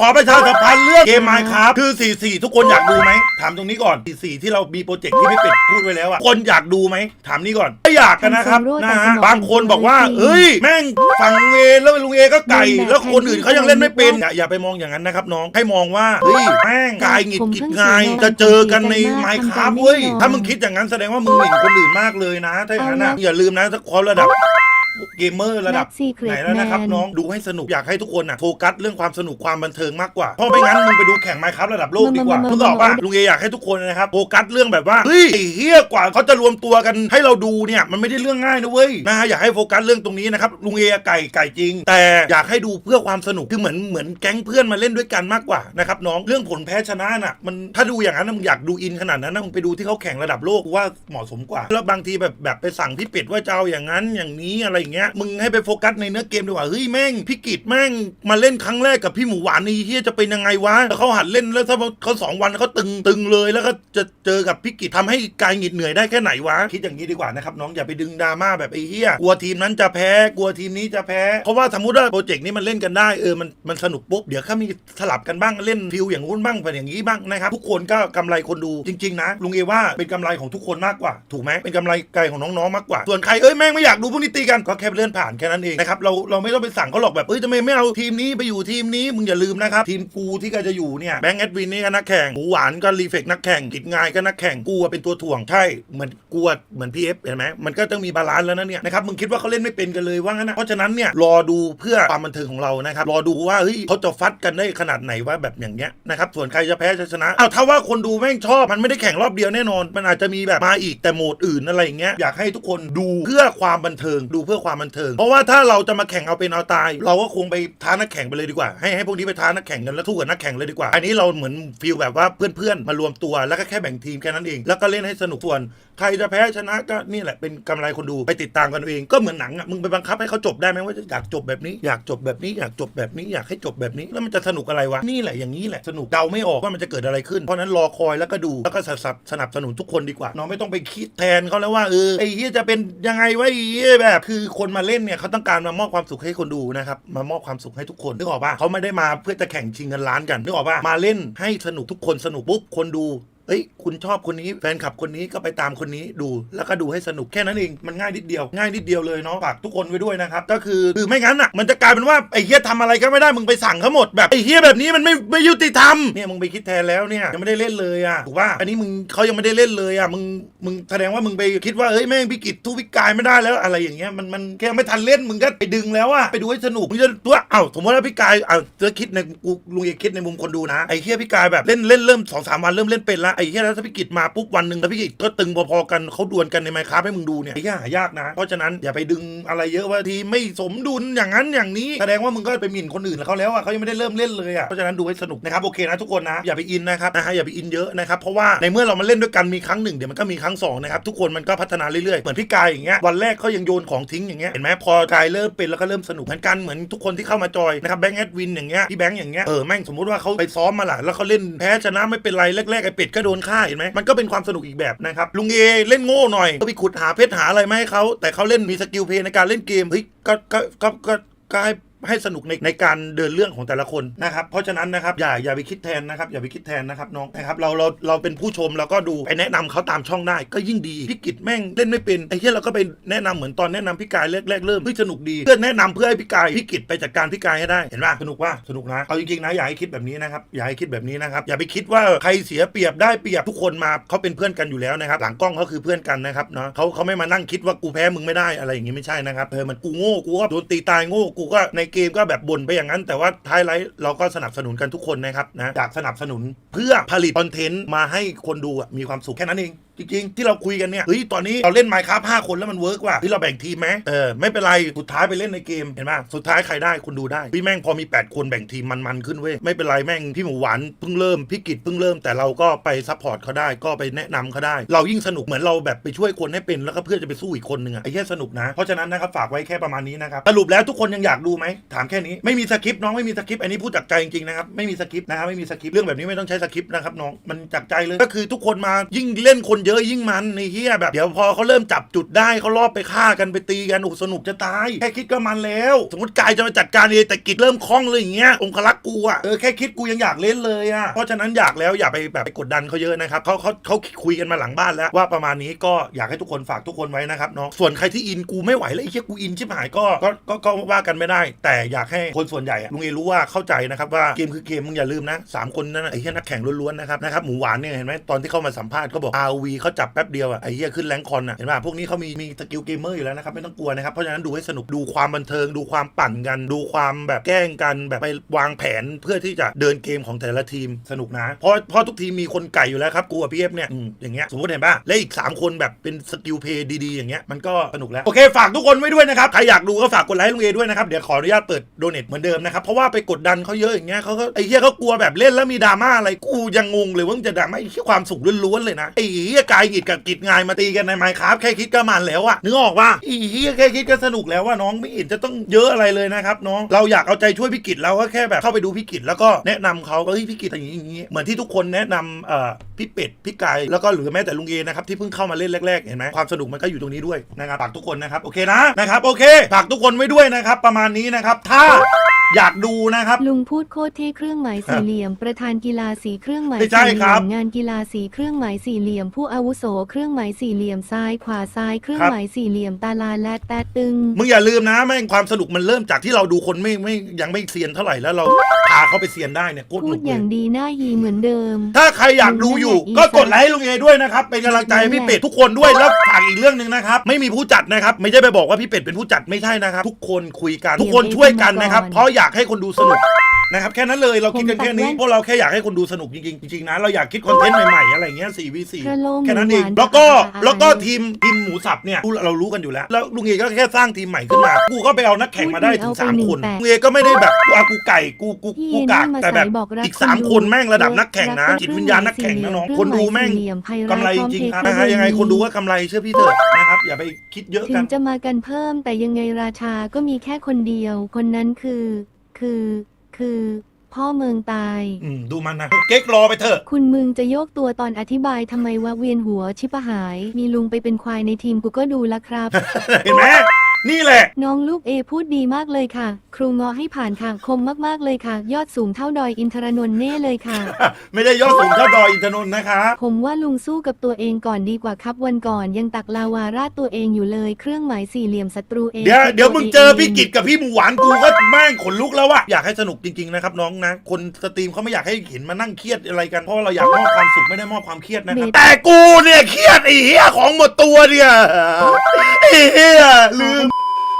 ขอประชาสัมพันธ์เรื่องเกมไมค์ครับคือ 44 ทุกคนอยากดูไหมถามตรงนี้ก่อน 44 ที่เรามีโปรเจกต์ที่ไม่เป็ดพูดไว้แล้วอะคนอยากดูไหมถามนี่ก่อนไม่อยากกันนะครับทำโซโล่นะแต่สฮะนุกบางคนบอกว่าจริงๆเอ้ย แม่งฝั่งลุงเอแล้วลุงเอก็ไก่เล่นแบบแล้วคนอื่นเขายังเล่นไม่เป็นแทนที่อย่าอย่าไปมองอย่างนั้นนะครับน้องให้มองว่าเฮ้ยแม่งกายหงิดผมกิดเพิ่งงายเห็นจะเจอกันในว่าไมค์คทำรักาบรไม่เว้ยยอมถ้ามึงคิดอย่างนั้นแสดงว่ามึงหมิ่นคนอื่นมากเลยนะถ้าอย่างนั้นนะเอาละอย่าลืมนะถ้าความระดับ เกมเมอร์ระดับ Black Secret ไหนแล้วนะครับ Man น้องดูให้สนุกอยากให้ทุกคนอะโฟกัสเรื่องความสนุกความบันเทิงมากกว่าเพราะไม่งั้นมึงไปดูแข่งไมค์ครับระดับโลกดีกว่ามึง มึงมึงบอกว่ามึงลุงเออยากให้ทุกคนนะครับโฟกัสเรื่องแบบว่าเฮ้ยไอ้เฮี้ยกว่าเขาจะรวมตัวกันให้เราดูเนี่ยมันไม่ได้เรื่องง่ายนะเว้ยนะฮะอยากให้โฟกัสเรื่องตรงนี้นะครับลุงเอไก่ไก่จริง แต่อยากให้ดูเพื่อความสนุกคือเหมือนเหมือนแก๊งเพื่อนมาเล่นด้วยกันมากกว่านะครับน้องเรื่องผลแพ้ชนะน่ะมันถ้าดูอย่างนั้นนะมึงอยากดูอินขนาดนั้นนะมึงไปดูที่เขาแข่งระดับโลกกูว่าเหมาะสมกว่า แล้วบางทีแบบแบบไปสั่งพี่เป็ดว่าจะเอาอย่างนั้นอย่างนี้อะไรอย่างเงี้ยมึงให้ไปโฟกัสในเนื้อเกมดีกว่าเฮ้ยแม่งพี่กิจแม่งมาเล่นครั้งแรกกับพี่หมูหวานนี่เฮียจะเป็นยังไงวะแล้วเขาหัดเล่นแล้วถ้าเขาสองวันเขาตึงตึงเลยแล้วก็จะเจอกับพี่กิจทำให้กายหงิดเหนื่อยได้แค่ไหนวะคิดอย่างนี้ดีกว่านะครับน้องอย่าไปดึงดราม่าแบบไอ้เฮียกลัวทีมนั้นจะแพ้กลัวทีมนี้จะแพ้เพราะว่าสมมติว่าโปรเจกต์นี้มันเล่นกันได้เออมันมันสนุกปุ๊บเดี๋ยวเขามีสลับกันบ้างเล่นฟิลอย่างงู้นบ้างเป็นอย่างนี้บ้างนะครับทุกคนก็กำไรคนดูจริง ๆ นะ ลุงเอว่าเป็นกำไรของทุกคนมากกว่า ถูกไหมเป็นกำไรไกลของน้องๆมากกว่าส่วนใครเอ้ยแม่งไม่อยากดูพวกนี้ตีกันก็แค่เลื่อนผ่านแค่นั้นเองนะครับเราเราไม่ต้องไปสั่งเขาหรอกแบบเอ้ยทำไมไม่เอาทีมนี้ไปอยู่ทีมนี้มึงอย่าลืมนะครับทีมกูที่ก็จะอยู่เนี่ยแบงก์แอดวินนี่ก็นักแข่งหมูหวานก็รีเฟกนักแข่งกิจงายก็นักแข่งกูเป็นตัวถ่วงใช่เหมือนกูเหมือนพีเอฟเห็นไหมมันก็ต้องมีบาลานซ์แล้วนะเนี่ยนะครับมึงคิดว่าเขาเล่นไม่เป็นกันเลยว่างั้นนะเพราะฉะนั้นเนี่ยรอดูเพื่อความบันเทิงของเรานะครับรอดูว่าเฮ้ยเขาจะฟัดกันได้ขนาดไหนว่าแบบอย่างเงี้ยนะครับส่วนใครจะแพ้จะชนะอ้าวถ้าว่าคนดูแม่งชอบมันไม่ได้แข่งรอบเดียวแน่นอน มันอาจจะมีแบบมาอีกแต่โหมดอื่นอะไรอย่างเงี้ยอยากให้ทุกคนดูเพื่อความบันเทิงดูเพื่อความบันเทิง เพราะว่าถ้าเราจะมาแข่งเอาเป็นเอาตาย เราก็คงไปท้านักแข่งไปเลยดีกว่า ให้ให้พวกนี้ไปท้านักแข่งกันแล้วสู้กับนักแข่งเลยดีกว่า อันนี้เราเหมือนฟีลแบบว่าเพื่อนๆมารวมตัวแล้วก็แค่แบ่งทีมแค่นั้นเอง แล้วก็เล่นให้สนุกส่วนใครจะแพ้ชนะก็นี่แหละเป็นกำไรคนดูไปติดตามกันเองก็เหมือนหนังอะมึงไปบังคับให้เขาจบได้ไหมว่าอยากจบแบบนี้อยากจบแบบนี้อยากจบแบบนี้อยากให้จบแบบนี้แล้วมันจะสนุกอะไรวะนี่แหละอย่างนี้แหละสนุกเดาไม่ออกว่ามันจะเกิดอะไรขึ้นเพราะนั้นรอคอยแล้วก็ดูแล้วก็สนับสนับสนุนทุกคนดีกว่าน้องไม่ต้องไปคิดแทนเขาแล้วว่าเออไอ้เฮียจะเป็นยังไงวะไอ้เฮียแบบคือคนมาเล่นเนี่ยเขาต้องการมามอบความสุขให้คนดูนะครับมามอบความสุขให้ทุกคนนึกออกปะเขาไม่ได้มาเพื่อจะแข่งชิงเงินล้านกันนึกออกปะมาเล่นให้สนุกทุกคนสนุกปุ๊บคนดู เอ้ยคุณชอบคนนี้แฟนคลับคนนี้ก็ไปตามคนนี้ดู แล้วก็ดูให้สนุกแค่นั้นเองมันง่ายนิดเดียว ง่ายนิดเดียวเลยเนาะฝากทุกคนไว้ด้วยนะครับก็คือคือไม่งั้นอะมันจะกลายเป็นว่าไอ้เฮียทำอะไรก็ไม่ได้มึงไปสั่งเขาหมดแบบไอ้เฮียแบบนี้มันไม่ไม่ยุติธรรมเนี่ยมึงไปคิดแทนแล้วเนี่ยยังไม่ได้เล่นเลยอะถูกป่ะอันนี้มึงเขายังไม่ได้เล่นเลยอะมึงมึงแสดงว่ามึงไปคิดว่าเฮ้ยแม่งพิกิจทุพิกายไม่ได้แล้วอะไรอย่างเงี้ยมันมันแค่ไม่ทันเล่นมึงก็ไปดึงแล้วอะไปดูให้สนุกมึงจะตัวเอ้าสมมติว่าพี่กายเอาจะคิดในกูลุงเอกคิดในมุมคนดูนะไอ้เฮียพี่กายแบบเล่นเล่นเริ่มสองสามวันเริ่มเล่นเป็นละอ้เฮียแล้วถ้าพี่กิจมาปุ๊บวันหนึ่งแล้วพี่กิจก็ตึงพอๆกันเขาดวลกันในไมค์คราฟให้มึงดูเนี่ยไอ้เหี้ยหายากนะ เพราะฉะนั้นอย่าไปดึงอะไรเยอะว่าทีไม่สมดุลอย่างนั้นอย่างนี้แสดงว่ามึงก็ไปหมิ่นคนอื่นแล้วเขาแล้วอะเขายังไม่ได้เริ่มเล่นเลยอะเพราะฉะนั้นดูให้สนุกนะครับโอเคนะทุกคนนะอย่าไปอินนะครับนะฮะอย่าไปอินเยอะนะครับเพราะว่าในเมื่อเรามาเล่นด้วยกันมีครั้งหนึ่งเดี๋ยวมันก็มีครั้งสองนะครับทุกคนมันก็พัฒนาเรื่อยๆเหมือนพี่กายอย่างเงี้ยวันแรกเขายังโยนของทิ้งอย่างเงี้ยเห็นไหมพอกายเริ่มเป็นแล้วก็เริ่มสนุกเหมือนกันเหมือนทุกคนที่เข้ามาจอยนะครับแบงค์แอดวินอย่างเงี้ยพี่แบงค์อย่างเงี้ยเออแม่งสมมติว่าเขาไปซ้อมมาหละแล้วเขาเล่นแพ้ชนะไม่เป็นไรแรกๆไอ้เป็ดก็โดดนฆ่าเห็นไหมมันก็เป็นความสนุกอีกแบบนะครับลุงเอเล่นโง่หน่อยก็ไปขุดหาเพชรหาอะไรมาให้เขาแต่เขาเล่นมีสกิลเพย์ในการเล่นเกมเฮ้ยก็ก็ก็ก็ก็ให้ ให้สนุกในในการเดินเรื่องของแต่ละคนนะครับ เพราะฉะนั้นนะครับอย่าอย่าไปคิดแทนนะครับอย่าไปคิดแทนนะครับน้องนะครับเราเราเราเป็นผู้ชมเราก็ดูไปแนะนำเขาตามช่องได้ก็ยิ่งดีพี่กิจแม่งเล่นไม่เป็นไอ้เหี้ยเราก็ไปแนะนำเหมือนตอนแนะนำพี่กายแรกแรกเริ่มเฮ้ยสนุกดีเพื่อแนะนำเพื่อให้พี่กายพี่กิจไปจัดการพี่กายให้ได้เห็นป่ะสนุกว่าสนุกนะเอาจริงๆนะอย่าให้คิดแบบนี้นะครับอย่าให้คิดแบบนี้นะครับอย่าไปคิดว่าใครเสียเปรียบได้เปรียบทุกคนมาเขาเป็นเพื่อนกันอยู่แล้วนะครับหลังกล้องเขาคือเพื่อนกันนะครับเนาะเขาเขาไม่มานั่งคิดว่ากูแพ้มึงไม่ได้อะไรอย่างงี้ไม่ใช่นะครับเออมันกูโง่กูก็โดนตีตายโง่กูก็ในเกมก็แบบบ่นไปอย่างนั้น แต่ว่าท้ายไลฟ์เราก็สนับสนุนกันทุกคนนะครับนะอยากสนับสนุนเพื่อผลิตคอนเทนต์มาให้คนดูมีความสุขแค่นั้นเอง จริงๆ ที่เราคุยกันเนี่ยเฮ้ยตอนนี้เราเล่นไมค์ครับห้าคนแล้วมันเวิร์กว่ะที่เราแบ่งทีมไหมเออไม่เป็นไรสุดท้ายไปเล่นในเกมเห็นป่ะสุดท้ายใครได้คุณดูได้พี่แม่งพอมี 8 คนแบ่งทีมมันๆขึ้นเว้ยไม่เป็นไรแม่งพี่หมูหวานเพิ่งเริ่มพี่กิจเพิ่งเริ่มแต่เราก็ไปซัพพอร์ตเขาได้ก็ไปแนะนำเขาได้ เรายิ่งสนุกเหมือนเราแบบไปช่วยคนให้เป็นแล้วก็เพื่อจะไปสู้อีกคนหนึ่งอะไอ้แค่สนุกนะเพราะฉะนั้นนะครับฝากไว้แค่ประมาณนี้นะครับสรุปแล้วทุกคนยังอยากดูไหมถามแค่นี้ไม่มีสคริปต์น้องไม่มีสคริปต์อันนี้พูดจากใจจริงๆนะครับไม่มีสคริปต์นะครับไม่มีสคริปต์เรื่องแบบนี้ไม่ต้องใช้สคริปต์นะครับน้องมันจากใจเลยก็คือทุกคนมายิ่งเล่นคนเเยอะยิ่งมันในเฮียแบบเดี๋ยวพอเขาเริ่มจับจุดได้เขารอบไปฆ่ากันไปตีกันโอ้สนุกจะตาย แค่คิดก็มันแล้ว สมมติกายจะมาจัดการเองแต่กิจเริ่มคล่องเลยอย่างเงี้ยองคลักษ์กูอะเออแค่คิดกูยังอยากเล่นเลยอะเพราะฉะนั้นอยากแล้วอย่าไปแบบไปกดดันเขาเยอะนะครับเขาเขาเขาคุยกันมาหลังบ้านแล้วว่าประมาณนี้ก็อยากให้ทุกคนฝากทุกคนไว้นะครับเนาะส่วนใครที่อินกูไม่ไหวแล้วไอ้เหี้ยกูอินชิบหายก็ก็ก็ก็ว่ากันไม่ได้ แต่อยากให้คนส่วนใหญ่อะลุงเอรู้ว่าเข้าใจนะครับว่าเกมคือเกมมึงอย่าลืมนะสามคนนั้นนะไอ้เหี้ยนักแข่งล้วนๆนะครับนะครับหมูหวานเนี่ยเห็นไหมตอนที่เข้ามาสัมภาษณ์ก็บอก RV เขาจับแป๊บเดียวอะไอ้เหี้ยขึ้นแรงคอนอะเห็นป่ะพวกนี้เขามีมีสกิลเกมเมอร์อยู่แล้วนะครับไม่ต้องกลัวนะครับเพราะฉะนั้นดูให้สนุกดูความบันเทิงดูความปั่นกัน ดูความแบบแกล้งกันแบบไปวางแผนเพื่อที่จะเดินเกมของแต่ละทีมสนุกนะเพราะเพราะทุกทีมมีคนไก่อยู่แล้วครับกูกับพี่เอฟเนี่ยออย่างเงี้ยสมมติเห็นป่ะและอีก 3 คนแบบเป็นสกิลเพย์ดีๆอย่างเงี้ยมันก็สนุกแล้วโอเคฝากทุกคนไว้ด้วยนะครับใครอยากดูก็ฝากกดไลค์ลุงเอด้วยนะครับเดี๋ยวขออนุญาตเปิดโดเนทเหมือนเดิมนะครับเพราะว่าไปกดดันเขาเยอะอย่างเงี้ยเขาก็ไอ้เหี้ยเขากลัวแบบเล่นแล้วมีดราม่าอะไรกูยังงงเลยว่ามึงจะดราม่าไอ้ความสุขล้วนๆเลยนะไอ้เหี้ยกายหงิดกับกิจงายมาตีกันในไมค์ครับแค่คิดก็มันแล้วอะนึกออกว่าอ้เหี้ยแค่คิดก็สนุกแล้วว่าน้องไม่เห็นจะต้องเยอะอะไรเลยนะครับน้องเราอยากเอาใจช่วยพี่กิจเราก็แค่แบบเข้าไปดูพี่กิจแล้วก็แนะนำเขาก็เฮ้ยพี่กิจอย่างนี้อย่างนี้เหมือนที่ทุกคนแนะนำเอ่อพี่เป็ดพี่กายแล้วก็หรือแม้แต่ลุงเอนะครับที่เพิ่งเข้ามาเล่นแรกๆเห็นไหมความสนุกมันก็อยู่ตรงนี้ด้วยนะครับฝากทุกคนนะครับโอเคนะนะครับโอเคฝากทุกคนไว้ด้วยนะครับ ประมาณนี้นะครับถ้า อยากดูนะครับ ลุงพูดโคตรเท่เครื่องหมายสี่เหลี่ยม ประธานกีฬาสีเครื่องหมายไม่ใช่สี่เหครัลี่บยมงานกีฬาสีเครื่องหมายสี่เหลี่ยม ผู้อาวุโสเครื่องหมายสี่เหลี่ยมซ้ายขวาซ้ายเครื่องครับ หมายสี่เหลี่ยมตาลาและแตะตึง มึงอย่าลืมนะแม่งความสนุกมันเริ่มจากที่เราดูคนไม่ไม่ยังไม่เซียนเท่าไหร่แล้วเราพาเขาไปเซียนได้เนี่ยโคตรหพูนุดกอเลย่างยดีหน้ายีเหมือนเดิม ถ้าใครอยากดูอยู่อืมก็กดไลค์ให้ลุงเอด้วยนะครับ เป็นกำลังใจให้พี่เป็ดทุกคนด้วยแล้วฝากอีกเรื่องหนึ่งนะครับ ไม่มีผู้จัดนะครับ ไม่ใช่ไปบอกว่าพี่เป็ดเป็นผู้จัดไม่ใช่นะครับ ทุกคนคุยกันทุกคนช่วยกันนะครับเพราะอยากให้คนดูสนุกนะครับแค่นั้นเลยเราคิดกันแค่นี้ผมตัดแว่นพวกเราแค่อยากให้คนดูสนุกจริงๆจริงๆนะเราอยากคิดคอนเทนต์ใหม่ๆอะไรเงี้ย 4v4 กระโหลกแค่นั้นเองหมูหวานแล้วก็กับแล้วก็อะไรทีมทีมหมูสับเนี่ยเรารู้กันอยู่แล้ว แล้วลุงเอก็แค่สร้างทีมใหม่ขึ้นมา กูก็ไปเอานักแข่งมาได้ถึงสามคนเอาไปหนึ่งแปดลุงเอก็ไม่ได้แบบกูอากูไก่กูกูพี่กูกากนี่มาแต่แบบใส่บอกรักอีกสามคนดูคนแม่งระดับนักแข่งนะรักจิตวิญญาณนักแข่งนะน้องเครื่คนดูแม่งหายสี่เหลี่ยไพเราะกำไรจริงๆครับนะพฮะอมเพลยังไงคนดูว่ากำไรเชื่อพี่เถอะนะครับอย่าไปคิดเยอะถึกังนจะมากันเพิ่มแต่ยังไงราชาก็มีแค่คนเดียว คนนั้นคือ คือ คือ พ่อเมืองตาย อืมดูมันนะกูเก๊กรอไปเถอะ คุณมึงจะโยกตัวตอนอธิบายทำไมว่าเวียนหัวชิบหาย มีลุงไปเป็นควายในทีมกูก็ดูละครับ เห็นไหม นี่แหละ น้องลูกเอพูดดีมากเลยค่ะ ครูงอให้ผ่านค่ะคมมากๆเลยค่ะ ยอดสูงเท่าดอยอินทรนนท์เน่เลยค่ะ ไม่ได้ยอดสูงเท่าดอยอินทนนท์นะคะ ผมว่าลุงสู้กับตัวเองก่อนดีกว่าครับวันก่อนยังตักลาวาราดตัวเองอยู่เลยเครื่องหมายสี่เหลี่ยมศัตรูเองเดี๋ยวเดี๋ยวมึงเจอพี่กิจจกับพี่หมูหวานกูก็แม่งขนลุกแล้วอะอยากให้สนุกจริงๆนะครับน้องนะ คนสตรีมเขาไม่อยากให้เห็นมานั่งเครียดอะไรกันเพราะว่าเราอยากมอบความสุขไม่ได้มอบความเครียดนะครับแต่กูเนี่ยเครียดไอ้เหี้ยของหมดตัวเนี่ยไอ้เหี้ยลืม